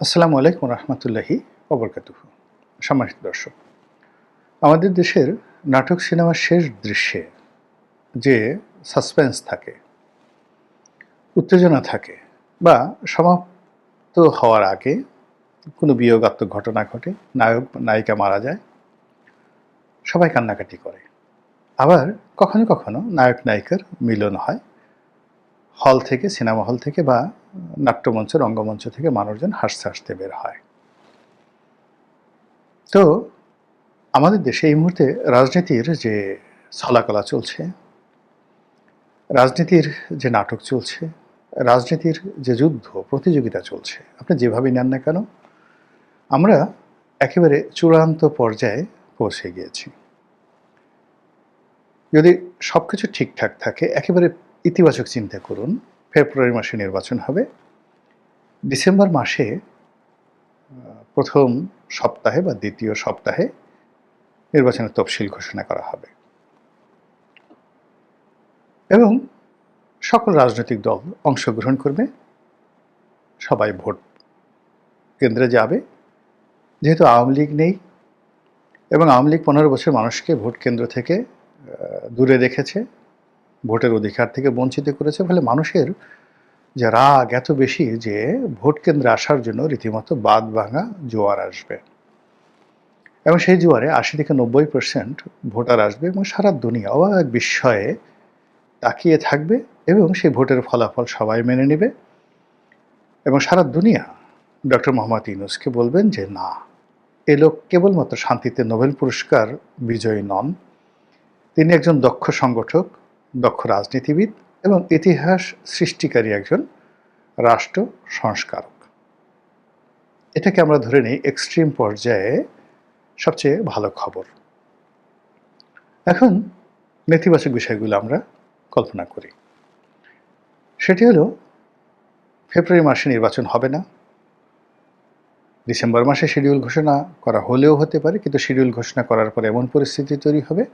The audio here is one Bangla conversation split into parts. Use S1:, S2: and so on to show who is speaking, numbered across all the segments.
S1: আসসালামু আলাইকুম রহমতুল্লাহি অবরকাতুহ সম্মানিত দর্শক, আমাদের দেশের নাটক সিনেমার শেষ দৃশ্যে যে সাসপেন্স থাকে, উত্তেজনা থাকে বা সমাপ্ত হওয়ার আগে কোনো বিয়োগাত্মক ঘটনা ঘটে, নায়ক, নায়িকা মারা যায়, সবাই কান্নাকাটি করে। আবার কখনো কখনো নায়ক নায়িকার মিলন হয় হল থেকে, সিনেমা হল থেকে বা নাট্যমঞ্চ রঙ্গমঞ্চ থেকে মানুষজন হাসতে হাসতে বের হয়। তো আমাদের দেশে এই মুহূর্তে রাজনীতির যে ছলাকলা চলছে, রাজনীতির যে নাটক চলছে, রাজনীতির যে যুদ্ধ প্রতিযোগিতা চলছে, আপনি যেভাবে নেন না কেন, আমরা একেবারে চূড়ান্ত পর্যায়ে পৌঁছে গিয়েছি। যদি সব কিছু ঠিকঠাক থাকে, একেবারে ইতিবাচক চিন্তা করুন। ফেব্রুয়ারি মাসে নির্বাচন হবে। ডিসেম্বর মাসে প্রথম সপ্তাহে বা দ্বিতীয় সপ্তাহে নির্বাচনের তফসিল ঘোষণা করা হবে। এবং সকল রাজনৈতিক দল অংশগ্রহণ করবে। সবাই ভোট কেন্দ্রে যাবে। যেহেতু আওয়ামী লীগ নেই এবং আওয়ামী লীগ পনেরো বছর মানুষকে ভোট কেন্দ্র থেকে দূরে রেখেছে। ভোটের অধিকার থেকে বঞ্চিত করেছে, ফলে মানুষের যে রাগ এত বেশি যে ভোট কেন্দ্রে আসার জন্য রীতিমতো বাদ ভাঙা জোয়ার আসবে। এবং সেই জোয়ারে আশি থেকে নব্বই পার্সেন্ট ভোটার আসবে এবং সারা দুনিয়া অবাক বিস্ময়ে তাকিয়ে থাকবে এবং সেই ভোটের ফলাফল সবাই মেনে নেবে। এবং সারা দুনিয়া ডক্টর মোহাম্মদ ইউনুসকে বলবেন যে, না, এ লোক কেবলমাত্র শান্তিতে নোবেল পুরস্কার বিজয়ী নন। তিনি একজন দক্ষ সংগঠক দক্ষ রাজনীতিবিদ এবং ইতিহাস সৃষ্টিকারী একজন রাষ্ট্র সংস্কারক। এটাকে আমরা ধরে নিই এক্সট্রিম পর্যায়ে সবচেয়ে ভালো খবর। এখন নেতিবাচক বিষয়গুলো আমরা কল্পনা করি। সেটি হলো, ফেব্রুয়ারি মাসে নির্বাচন হবে না। ডিসেম্বর মাসে শিডিউল ঘোষণা করা হলেও হতে পারে, কিন্তু শিডিউল ঘোষণা করার পরে এমন পরিস্থিতি তৈরি হবে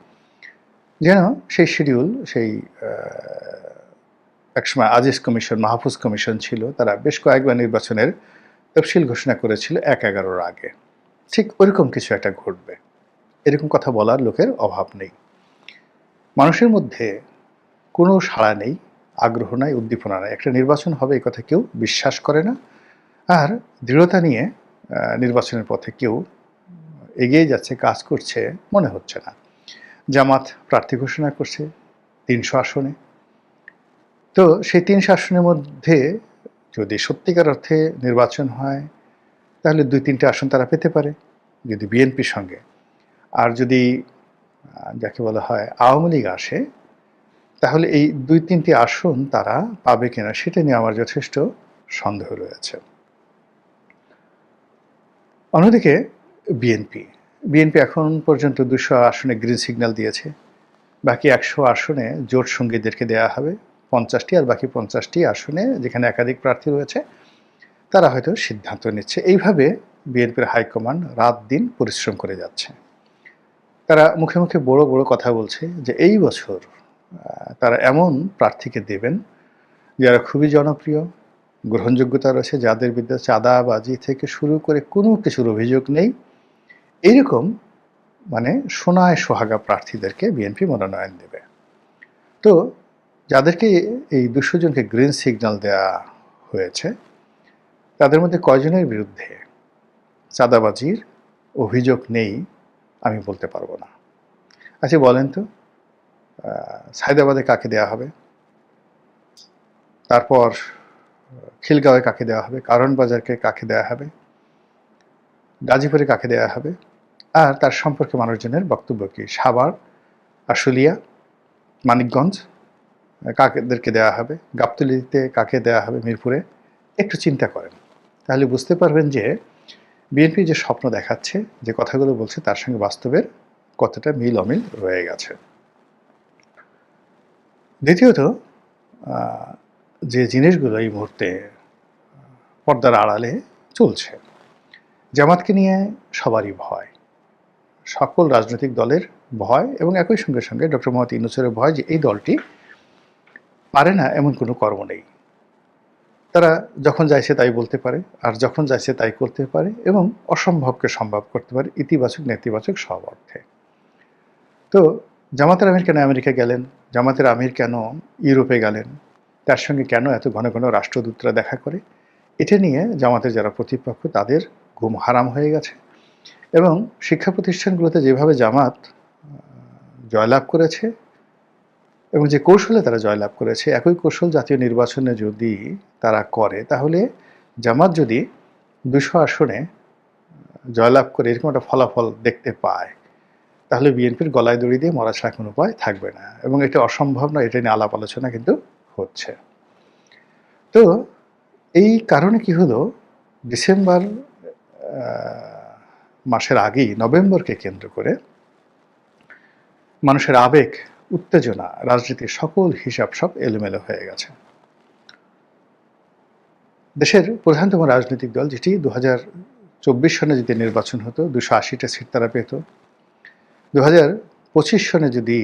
S1: যেন সেই শিডিউল সেই একসময় আজিজ কমিশন, মাহফুজ কমিশন ছিল, তারা বেশ কয়েকবার নির্বাচনের তফসিল ঘোষণা করেছিল এক এগারোর আগে। ঠিক ওরকম কিছু একটা ঘটবে। এরকম কথা বলার লোকের অভাব নেই। মানুষের মধ্যে কোনো সাড়া নেই, আগ্রহ নাই, উদ্দীপনা নাই। একটা নির্বাচন হবে এই কথা কেউ বিশ্বাস করে না। আর দৃঢ়তা নিয়ে নির্বাচনের পথে কেউ এগিয়ে যাচ্ছে, কাজ করছে, মনে হচ্ছে না। জামাত প্রার্থী ঘোষণা করছে তিনশো আসনে তো সেই তিনশো আসনের মধ্যে যদি সত্যিকার অর্থে নির্বাচন হয়, তাহলে দুই তিনটে আসন তারা পেতে পারে, যদি বিএনপির সঙ্গে। আর যদি যাকে বলা হয় আওয়ামী লীগ আসে, তাহলে এই দুই তিনটি আসন তারা পাবে কিনা সেটা নিয়ে আমার যথেষ্ট সন্দেহ রয়েছে। অন্যদিকে বিএনপি বিএনপি এখন পর্যন্ত দুশো আসনে গ্রিন সিগন্যাল দিয়েছে। বাকি একশো আসনে জোট সঙ্গীদেরকে দেওয়া হবে। পঞ্চাশটি আর বাকি পঞ্চাশটি আসনে যেখানে একাধিক প্রার্থী রয়েছে, তারা হয়তো সিদ্ধান্ত নিচ্ছে। এইভাবে বিএনপির হাইকমান্ড রাত দিন পরিশ্রম করে যাচ্ছে। তারা মুখে মুখে বড় বড় কথা বলছে যে এই বছর তারা এমন প্রার্থীকে দেবেন যারা খুবই জনপ্রিয়, গ্রহণযোগ্যতা রয়েছে, যাদের বিরুদ্ধে চাঁদাবাজি থেকে শুরু করে কোনো কিছুর অভিযোগ নেই। এইরকম মানে সোনায় সোহাগা প্রার্থীদেরকে বিএনপি মনোনয়ন দেবে। তো যাদেরকে এই দুশো জনকে গ্রিন সিগন্যাল দেওয়া হয়েছে তাদের মধ্যে কয়জনের বিরুদ্ধে চাঁদাবাজির অভিযোগ নেই আমি বলতে পারব না। আচ্ছা বলেন তো আহ, সায়দাবাদে কাকে দেওয়া হবে? তারপর খিলগাঁওয়ে কাকে দেওয়া হবে? কারণ বাজারকে কাকে দেওয়া হবে? গাজীপুরে কাকে দেওয়া হবে? আর তার সম্পর্কে মানুষজনের বক্তব্য কি? সাভার, আশুলিয়া, মানিকগঞ্জ কাকেদেরকে দেওয়া হবে? গাবতলিতে কাকে দেওয়া হবে মিরপুরে? একটু চিন্তা করেন। তাহলে বুঝতে পারবেন যে বিএনপি যে স্বপ্ন দেখাচ্ছে, যে কথাগুলো বলছে, তার সঙ্গে বাস্তবের কতটা মিল অমিল রয়ে গেছে। দ্বিতীয়ত যে জিনিসগুলো এই মুহূর্তে পর্দার আড়ালে চলছে, জামাতকে নিয়ে সবারই ভয়। সকল রাজনৈতিক দলের ভয় এবং একই সঙ্গে সঙ্গে ডক্টর মোহাম্মদ ইউনুসের ভয় যে এই দলটি পারে না, এমন কোনো কর্ম নেই। তারা যখন যাইছে তাই বলতে পারে, আর যখন যাইছে তাই করতে পারে এবং অসম্ভবকে সম্ভব করতে পারে ইতিবাচক, নেতিবাচক সব অর্থে। তো জামাতের আমির কেন আমেরিকা গেলেন? জামাতের আমির কেন ইউরোপে গেলেন? তার সঙ্গে কেন এত ঘন ঘন রাষ্ট্রদূতরা দেখা করে? এটা নিয়ে জামাতের যারা প্রতিপক্ষ তাদের ঘুম হারাম হয়ে গেছে। এবং শিক্ষা প্রতিষ্ঠানগুলোতে যেভাবে জামাত জয়লাভ করেছে এবং যে কৌশলে তারা জয়লাভ করেছে, একই কৌশল জাতীয় নির্বাচনে যদি তারা করে, তাহলে জামাত যদি দুশো আসনে জয়লাভ করে এরকম একটা ফলাফল দেখতে পায়, তাহলে বিএনপির গলায় দড়ি দিয়ে মরা ছাড়া কোনো উপায় থাকবে না এবং এটা অসম্ভব না এটা নিয়ে আলাপ আলোচনা কিন্তু হচ্ছে। তো এই কারণে কি হলো? ডিসেম্বর মাসের আগেই নভেম্বরকে কেন্দ্র করে মানুষের আবেগ, উত্তেজনা, রাজনীতির সকল হিসাব সব এলোমেলো হয়ে গেছে। দেশের প্রধানতম রাজনৈতিক দল যেটি দু চব্বিশ সনে যদি নির্বাচন হতো, দুশো আশিটা সিট তারা পেত। দু পঁচিশ সনে যদি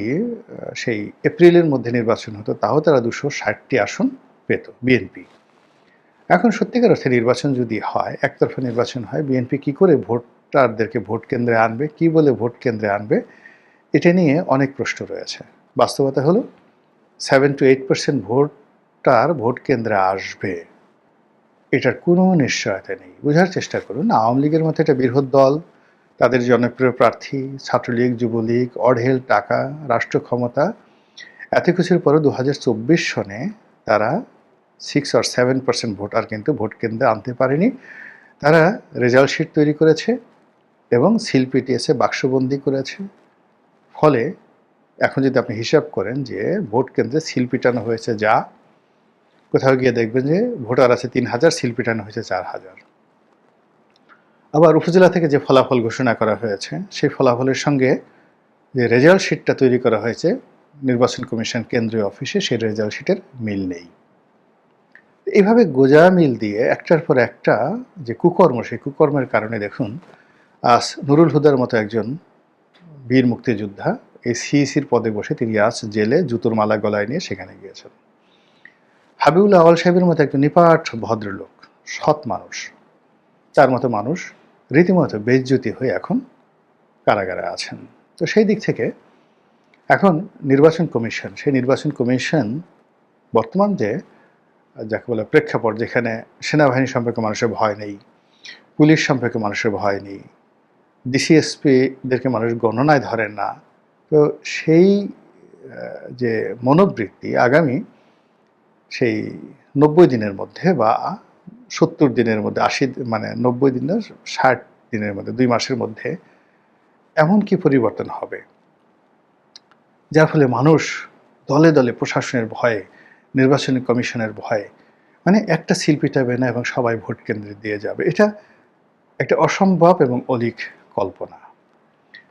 S1: সেই এপ্রিলের মধ্যে নির্বাচন হতো, তাও তারা দুশো ষাটটি আসন পেত বিএনপি। এখন সত্যিকার অর্থে নির্বাচন যদি হয়, একতরফা নির্বাচন হয়, বিএনপি কি করে ভোটারদেরকে ভোট কেন্দ্রে আনবে, কি বলে ভোট কেন্দ্রে আনবে, এটা নিয়ে অনেক প্রশ্ন রয়েছে। বাস্তবতা হলো seven to eight percent voter vote কেন্দ্রে আসবে। এটার কোনো নিশ্চয়তা নেই। বোঝার চেষ্টা করুন, আওয়ামী লীগের মতো একটা বৃহৎ দল, তাদের জনপ্রিয় প্রার্থী, ছাত্রলীগ, যুবলীগ, অঢেল, টাকা, রাষ্ট্র ক্ষমতা, এত কিছুর পরও দু সনে তারা সিক্স আর সেভেন পার্সেন্ট ভোটার কিন্তু ভোট কেন্দ্রে আনতে পারেনি। তারা রেজাল্ট শিট তৈরি করেছে। এবং শিল্পীটি পিটিএসে বাক্সবন্দি করেছে। ফলে এখন যদি আপনি হিসাব করেন যে ভোট কেন্দ্রে সিল পিটানো হয়েছে যা, কোথাও গিয়ে দেখবেন যে ভোটার আছে তিন হাজার সিল পিটানো হয়েছে চার হাজার। আবার উপজেলা থেকে যে ফলাফল ঘোষণা করা হয়েছে, সেই ফলাফলের সঙ্গে যে রেজাল্ট শিটটা তৈরি করা হয়েছে, নির্বাচন কমিশন কেন্দ্রীয় অফিসে সেই রেজাল্ট শিটের মিল নেই। এইভাবে গোজা মিল দিয়ে একটার পর একটা যে কুকর্ম, সেই কুকর্মের কারণে দেখুন আজ নুরুল হুদার মতো একজন বীর মুক্তিযোদ্ধা এই সিইসির পদে বসে তিনি আজ জেলে জুতোর মালা গলায় নিয়ে সেখানে গিয়েছেন। হাবিবুল আওয়াল সাহেবের মতো একজন নিপাট, ভদ্রলোক, সৎ মানুষ। তার মতো মানুষ রীতিমতো বেজ্জতি হয়ে এখন কারাগারে আছেন। তো সেই দিক থেকে এখন নির্বাচন কমিশন, সেই নির্বাচন কমিশন বর্তমান যে, যাকে বলে প্রেক্ষাপট, যেখানে সেনাবাহিনী সম্পর্কে মানুষের ভয় নেই, পুলিশ সম্পর্কে মানুষের ভয় নেই ডিসিএসপিদেরকে মানুষ গণনায় ধরে না। তো সেই যে মনোবৃত্তি আগামী সেই নব্বই দিনের মধ্যে বা সত্তর দিনের মধ্যে, আশি মানে নব্বই দিনের ষাট দিনের মধ্যে, দুই মাসের মধ্যে এমন কি পরিবর্তন হবে? যার ফলে মানুষ দলে দলে প্রশাসনের ভয়ে, নির্বাচনী কমিশনের ভয়ে মানে একটা শিল্পী টাবে না এবং সবাই ভোট কেন্দ্রে দিয়ে যাবে। এটা একটা অসম্ভব এবং অলিক কল্পনা।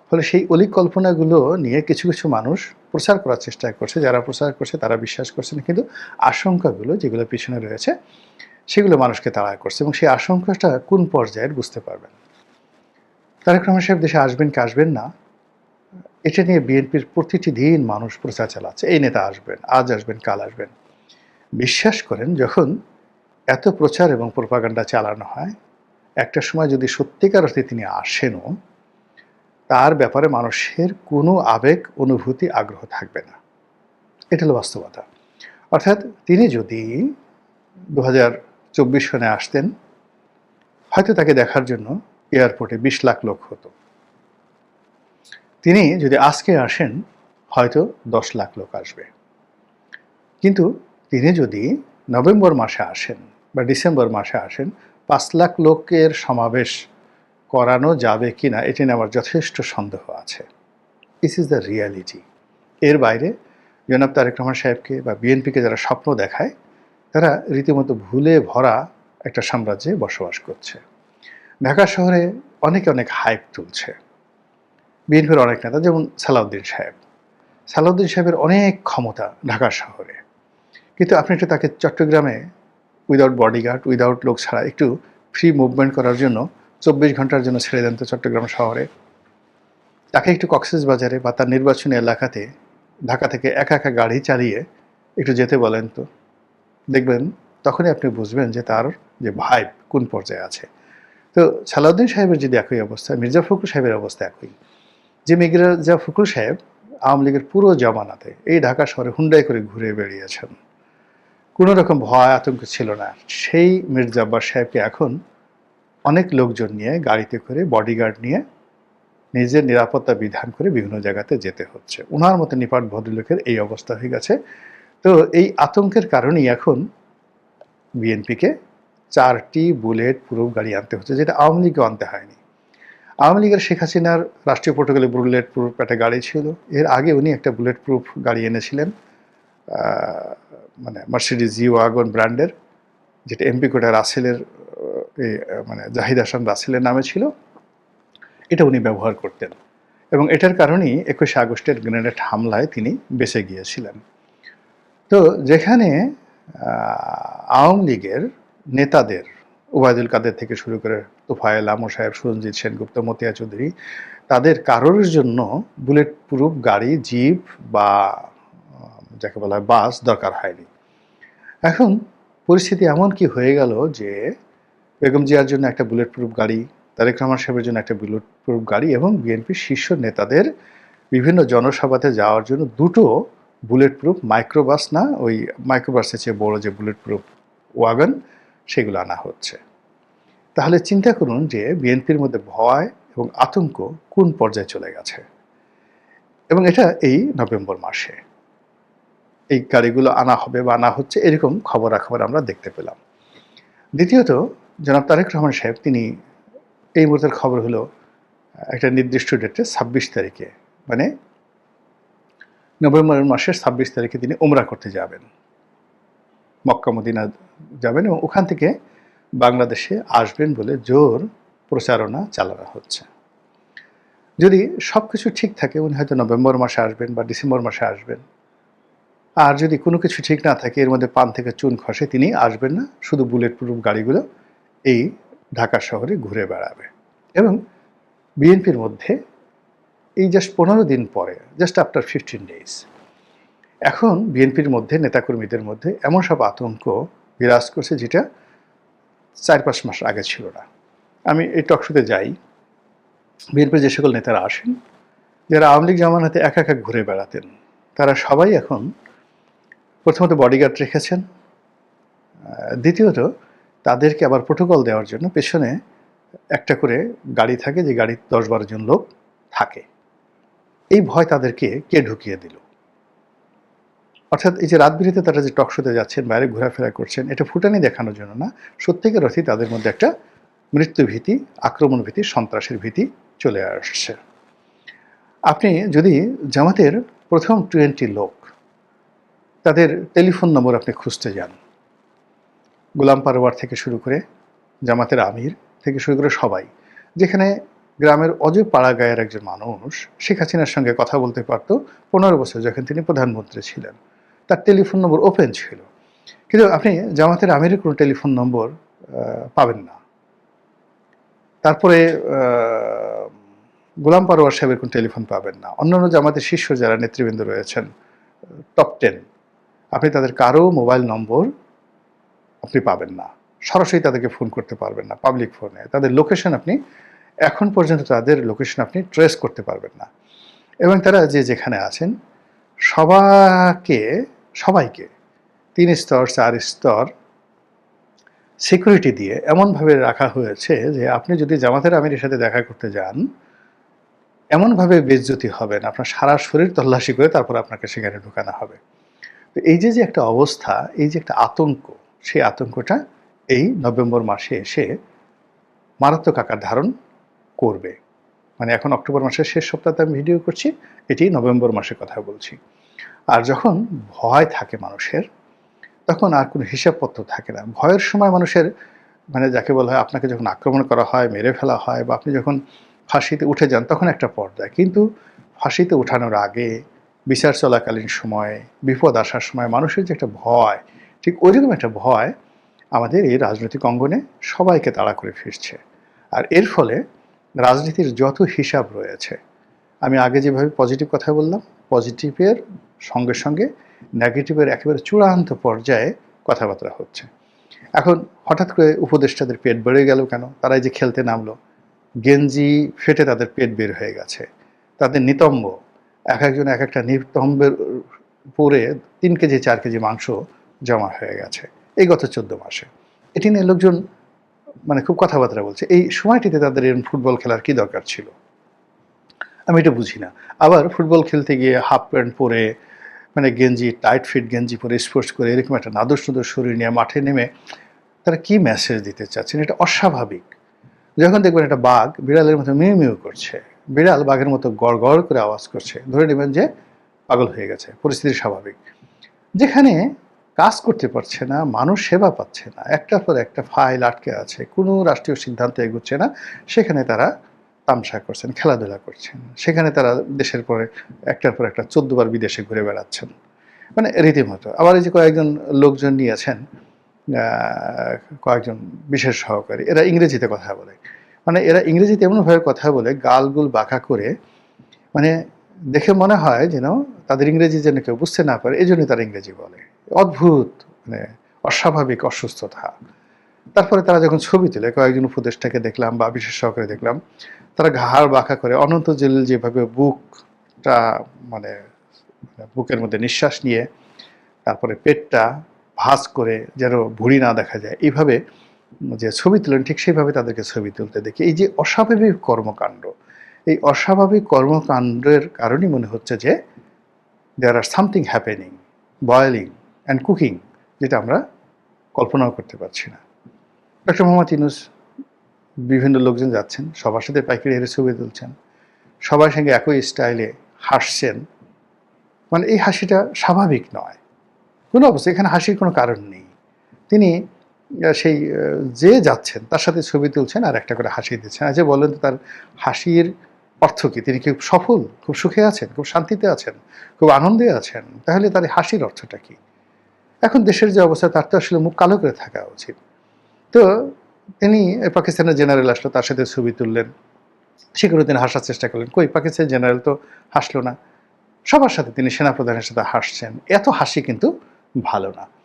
S1: ফলে সেই অলিক কল্পনাগুলো নিয়ে কিছু কিছু মানুষ প্রচার করার চেষ্টা করছে, যারা প্রচার করছে তারা বিশ্বাস করছে না, কিন্তু আশঙ্কাগুলো যেগুলো পিছনে রয়েছে, সেগুলো মানুষকে তাড়া করছে এবং সেই আশঙ্কাটা কোন পর্যায়ের বুঝতে পারবেন? তারেক রহমান সাহেব দেশে আসবেন কি আসবেন না, এটা নিয়ে বিএনপির প্রতিটি দিন মানুষ প্রচার চালাচ্ছে। এই নেতা আসবেন, আজ আসবেন, কাল আসবেন। বিশ্বাস করেন, যখন এত প্রচার এবং প্রপাগান্ডা চালানো হয় একটা সময় যদি সত্যিকার অর্থে তিনি আসেনও, তার ব্যাপারে মানুষের কোনো আবেগ, অনুভূতি, আগ্রহ থাকবে না। এটা হলো বাস্তবতা। অর্থাৎ তিনি যদি দু হাজার চব্বিশ সনে আসতেন, হয়তো তাকে দেখার জন্য এয়ারপোর্টে বিশ লাখ লোক হতো। তিনি যদি আজকে আসেন, হয়তো দশ লাখ লোক আসবে। কিন্তু তিনি যদি নভেম্বর মাসে আসেন বা ডিসেম্বর মাসে আসেন পাঁচ লাখ লোকের সমাবেশ করানো যাবে কি না এটি নিয়ে আমার যথেষ্ট সন্দেহ আছে। দিস ইজ দ্য রিয়ালিটি এর বাইরে জনাব তারেক রহমান সাহেবকে বা বিএনপিকে যারা স্বপ্ন দেখায়, তারা রীতিমতো ভুলে ভরা একটা সাম্রাজ্যে বসবাস করছে। ঢাকা শহরে অনেকে অনেক হাইপ তুলছে। বিএনপির অনেক নেতা, যেমন সালাউদ্দিন সাহেব। সালাউদ্দিন সাহেবের অনেক ক্ষমতা ঢাকা শহরে। কিন্তু আপনি একটু তাকে চট্টগ্রামে উইদাউট বডিগার্ড, উইদাউট লোক ছাড়া একটু ফ্রি মুভমেন্ট করার জন্য চব্বিশ ঘণ্টার জন্য ছেড়ে দেন তো চট্টগ্রাম শহরে। তাকে একটু কক্সেস বাজারে বা তার নির্বাচনী এলাকাতে ঢাকা থেকে একা একা গাড়ি চালিয়ে একটু যেতে বলেন তো। দেখবেন তখনই আপনি বুঝবেন যে তার যে ভাইব কোন পর্যায়ে আছে। তো সালাউদ্দিন সাহেবের যদি একই অবস্থা, মির্জা ফখরুল সাহেবের অবস্থা একই। যে মির্জা ফখরুল সাহেব আওয়ামী লীগের পুরো জমানাতে এই ঢাকা শহরে হুন্ডাই করে ঘুরে বেরিয়েছেন কোনো রকম ভয়, আতঙ্ক ছিল না। সেই মির্জাব্বার সাহেবকে এখন অনেক লোকজন নিয়ে গাড়িতে করে বডিগার্ড নিয়ে নিজের নিরাপত্তা বিধান করে বিভিন্ন জায়গাতে যেতে হচ্ছে। ওনার মতো নিপাট ভদ্রলোকের এই অবস্থা হয়ে গেছে। তো এই আতঙ্কের কারণেই এখন বিএনপিকে চারটি বুলেট প্রুফ গাড়ি আনতে হচ্ছে, যেটা আওয়ামী লীগও আনতে হয়নি। আওয়ামী লীগের শেখ হাসিনার রাষ্ট্রীয় প্রোটোকলে বুলেট প্রুফ একটা গাড়ি ছিল। এর আগে উনি একটা বুলেট প্রুফ গাড়ি এনেছিলেন। মানে মার্সিডিজ জি ওয়াগন ব্র্যান্ডের যেটা এমপি কোটা রাসেলের মানে জাহিদ হাসান রাসেলের নামে ছিল, এটা উনি ব্যবহার করতেন। এবং এটার কারণেই একুশে আগস্টের গ্রেনেড হামলায় তিনি বেঁচে গিয়েছিলেন। তো যেখানে আওয়ামী লীগের নেতাদের, ওবায়দুল কাদের থেকে শুরু করে তোফায়েল আমর সাহেব, সুরঞ্জিত সেনগুপ্ত, মতিয়া চৌধুরী, তাদের কারোর জন্য বুলেট প্রুফ গাড়ি, জিপ বা যাকে বলা হয় বাস দরকার হয়নি। এখন পরিস্থিতি এমন কি হয়ে গেল যে বেগম জিয়ার জন্য একটা বুলেট প্রুফ গাড়ি, তারেক রহমান সাহেবের জন্য একটা বুলেট প্রুফ গাড়ি এবং বিএনপির শীর্ষ নেতাদের বিভিন্ন জনসভাতে যাওয়ার জন্য দুটো বুলেট প্রুফ মাইক্রোবাস না, ওই মাইক্রোবাসের চেয়ে বড় যে বুলেট প্রুফ ওয়াগন সেগুলো আনা হচ্ছে। তাহলে চিন্তা করুন যে বিএনপির মধ্যে ভয় এবং আতঙ্ক কোন পর্যায়ে চলে গেছে। এবং এটা এই নভেম্বর মাসে। এই গাড়িগুলো আনা হবে বা আনা হচ্ছে, এরকম খবরাখবর আমরা দেখতে পেলাম। দ্বিতীয়ত, জনাব তারেক রহমান সাহেব, তিনি এই মুহূর্তের খবর হলো, একটা নির্দিষ্ট ডেটে ছাব্বিশ তারিখে মানে নভেম্বর মাসের ছাব্বিশ তারিখে তিনি উমরা করতে যাবেন। মক্কা মদিনা যাবেন এবং ওখান থেকে বাংলাদেশে আসবেন বলে জোর প্রচারণা চালানো হচ্ছে। যদি সব কিছু ঠিক থাকে, উনি হয়তো নভেম্বর মাসে আসবেন বা ডিসেম্বর মাসে আসবেন। আর যদি কোনো কিছু ঠিক না থাকে, এর মধ্যে পান থেকে চুন খসে, তিনি আসবেন না। শুধু বুলেট প্রুফ গাড়িগুলো এই ঢাকা শহরে ঘুরে বেড়াবে। এবং বিএনপির মধ্যে এই জাস্ট পনেরো দিন পরে জাস্ট আফটার ফিফটিন ডেজ এখন বিএনপির মধ্যে, নেতাকর্মীদের মধ্যে এমন সব আতঙ্ক বিরাজ করছে যেটা চার পাঁচ মাস আগে ছিল না। আমি এই টকশোতে যাই, বিএনপির যে সকল নেতারা আসেন, যারা আওয়ামী লীগ জামানাতে একা একা ঘুরে বেড়াতেন, তারা সবাই এখন প্রথমত বডিগার্ড রেখেছেন। দ্বিতীয়ত, তাদেরকে আবার প্রোটোকল দেওয়ার জন্য পেছনে একটা করে গাড়ি থাকে, যে গাড়ি দশ বারো জন লোক থাকে। এই ভয় তাদেরকে কে ঢুকিয়ে দিল? অর্থাৎ এই যে রাত বিরেতে তারা যে টকশোতে যাচ্ছেন, বাইরে ঘোরাফেরা করছেন, এটা ফুটানি দেখানোর জন্য না। সত্যিকার অর্থে তাদের মধ্যে একটা মৃত্যু ভীতি, আক্রমণ ভীতি, সন্ত্রাসের ভীতি চলে আসছে। আপনি যদি জামাতের প্রথম টোয়েন্টি লোক তাদের টেলিফোন নম্বর আপনি খুঁজতে যান। গোলাম পারোয়ার থেকে শুরু করে জামাতের আমির থেকে শুরু করে সবাই, যেখানে গ্রামের অজয় পাড়া গায়ের একজন মানুষ, শেখ হাসিনার সঙ্গে কথা বলতে পারতো পনেরো বছর যখন তিনি প্রধানমন্ত্রী ছিলেন। তার টেলিফোন নম্বর ওপেন ছিল। কিন্তু আপনি জামাতের আমিরের কোনো টেলিফোন নম্বর পাবেন না। তারপরে গোলাম পারোয়ার সাহেবের কোনো টেলিফোন পাবেন না। অন্যান্য জামাতের শীর্ষ যারা নেতৃবৃন্দ রয়েছেন টপ টেন আপনি তাদের কারও মোবাইল নম্বর আপনি পাবেন না। সরাসরি তাদেরকে ফোন করতে পারবেন না পাবলিক ফোনে তাদের লোকেশন আপনি, এখন পর্যন্ত তাদের লোকেশন আপনি ট্রেস করতে পারবেন না। এবং তারা যে যেখানে আছেন, সবাকে, সবাইকে তিন স্তর, চার স্তর সিকিউরিটি দিয়ে এমনভাবে রাখা হয়েছে যে আপনি যদি জামাতের আমিরের সাথে দেখা করতে যান, এমনভাবে বেজ্জতি হবেন আপনার সারা শরীর তল্লাশি করে তারপর আপনাকে সেখানে ঢোকানো হবে। তো এই যে যে একটা অবস্থা, এই যে একটা আতঙ্ক, সেই আতঙ্কটা এই নভেম্বর মাসে এসে মারাত্মক আকার ধারণ করবে। মানে এখন অক্টোবর মাসের শেষ সপ্তাহে আমি ভিডিও করছি, এটি নভেম্বর মাসে কথা বলছি। আর যখন ভয় থাকে মানুষের, তখন আর কোনো হিসাবপত্র থাকে না। ভয়ের সময় মানুষের মানে যাকে বলা হয়, আপনাকে যখন আক্রমণ করা হয়, মেরে ফেলা হয়, বা আপনি যখন ফাঁসিতে উঠে যান, তখন একটা পর্যায়ে কিন্তু ফাঁসিতে ওঠানোর আগে বিচার চলাকালীন সময়ে, বিপদ আসার সময় মানুষের যে একটা ভয়, ঠিক ওইরকম একটা ভয় আমাদের এই রাজনৈতিক অঙ্গনে সবাইকে তাড়া করে ফিরছে। আর এর ফলে রাজনীতির যত হিসাব রয়েছে, আমি আগে যেভাবে পজিটিভ কথা বললাম পজিটিভের সঙ্গে সঙ্গে নেগেটিভের একেবারে চূড়ান্ত পর্যায়ে কথাবার্তা হচ্ছে। এখন হঠাৎ করে উপদেষ্টাদের পেট বেড়ে গেল কেন? তারা যে খেলতে নামলো, গেঞ্জি ফেটে তাদের পেট বের হয়ে গেছে। তাদের নিতম্ব এক একজন এক একটা নিতম্বের পরে তিন কেজি, চার কেজি মাংস জমা হয়ে গেছে এই গত চোদ্দ মাসে। এটি নিয়ে লোকজন মানে খুব কথাবার্তা বলছে, এই সময়টিতে তাদের এরকম ফুটবল খেলার কি দরকার ছিল? আমি এটা বুঝি না। আবার ফুটবল খেলতে গিয়ে হাফ প্যান্ট পরে মানে গেঞ্জি, টাইট ফিট গেঞ্জি পরে, স্পোর্টস করে, এরকম একটা নাদুস নুদুর শরীর নিয়ে মাঠে নেমে তারা কি মেসেজ দিতে চাচ্ছেন? এটা অস্বাভাবিক। যখন দেখবেন একটা বাঘ বিড়ালের মতো মিউ মিউ করছে বিড়াল বাঘের মতো গড় গড় করে আওয়াজ করছে। ধরে নেবেন যে পাগল হয়ে গেছে, পরিস্থিতি স্বাভাবিক। যেখানে কাজ করতে পারছে না, মানুষ সেবা পাচ্ছে না, একটার পর একটা ফাইল আটকে আছে, কোনো রাষ্ট্রীয় সিদ্ধান্ত এগোচ্ছে না, সেখানে তারা তামসা করছেন, খেলাধুলা করছেন। সেখানে তারা দেশের পরে একটার পর একটা চোদ্দবার বিদেশে ঘুরে বেড়াচ্ছেন। মানে রীতিমতো। আবার এই যে কয়েকজন লোকজন নিয়েছেন কয়েকজন বিশেষ সহকারী, এরা ইংরেজিতে কথা বলে। মানে এরা ইংরেজিতে এমনভাবে কথা বলে গালগুল বাঁকা করে মানে দেখে মনে হয় যেন তাদের ইংরেজি যেন কেউ বুঝতে না পারে এই জন্য তারা ইংরেজি বলে। অদ্ভুত মানে অস্বাভাবিক অসুস্থতা। তারপরে তারা যখন ছবি তোলে, কয়েকজন উপদেষ্টাকে দেখলাম বা বিশেষ সহকারে দেখলাম, তারা ঘাড় বাঁকা করে, অনন্ত জলিল যেভাবে বুকটা মানে বুকের মধ্যে নিঃশ্বাস নিয়ে, তারপরে পেটটা ভাঁজ করে যেন ভুঁড়ি না দেখা যায়, এইভাবে যে ছবি তুলেন, ঠিক সেইভাবে তাদেরকে ছবি তুলতে দেখি। এই যে অস্বাভাবিক কর্মকাণ্ড, এই অস্বাভাবিক কর্মকাণ্ডের কারণেই মনে হচ্ছে যে there are something happening boiling and cooking যেটা আমরা কল্পনাও করতে পারছি না। ডক্টর মোহাম্মদ ইউনুস, বিভিন্ন লোকজন যাচ্ছেন, সবার সাথে পাইকারি হেরে ছবি তুলছেন, সবার সঙ্গে একই স্টাইলে হাসছেন। মানে এই হাসিটা স্বাভাবিক নয়। কোনো অবস্থা, এখানে হাসির কোনো কারণ নেই। তিনি সেই যে যাচ্ছেন, তার সাথে ছবি তুলছেন আর একটা করে হাসি দিচ্ছেন। আচ্ছা বলেন তার হাসির অর্থ কি? তিনি খুব সফল? খুব সুখে আছেন? খুব শান্তিতে আছেন? খুব আনন্দে আছেন? তাহলে তার হাসির অর্থটা কি? এখন দেশের যে অবস্থা, তার তো আসলে মুখ কালো করে থাকা উচিত। তো তিনি পাকিস্তানের জেনারেল আসলো, তার সাথে ছবি তুললেন। সেখানে তিনি হাসার চেষ্টা করলেন। কই, পাকিস্তানের জেনারেল তো হাসলো না। সবার সাথে তিনি সেনাপ্রধানের সাথে হাসছেন। এত হাসি কিন্তু ভালো না।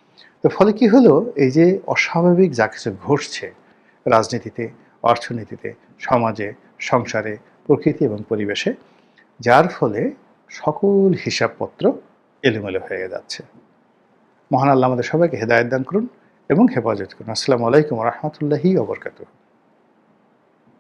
S1: তো ফলে কি হলো? এই যে অস্বাভাবিক যা কিছু ঘটছে রাজনীতিতে, অর্থনীতিতে, সমাজে, সংসারে, প্রকৃতি এবং পরিবেশে, যার ফলে সকল হিসাবপত্র এলোমেলো হয়ে যাচ্ছে। মহান আল্লাহ আমাদের সবাইকে হেদায়ত দান করুন এবং হেফাজত করুন। আসসালামু আলাইকুম রহমতুল্লাহি ওবরকাতুহ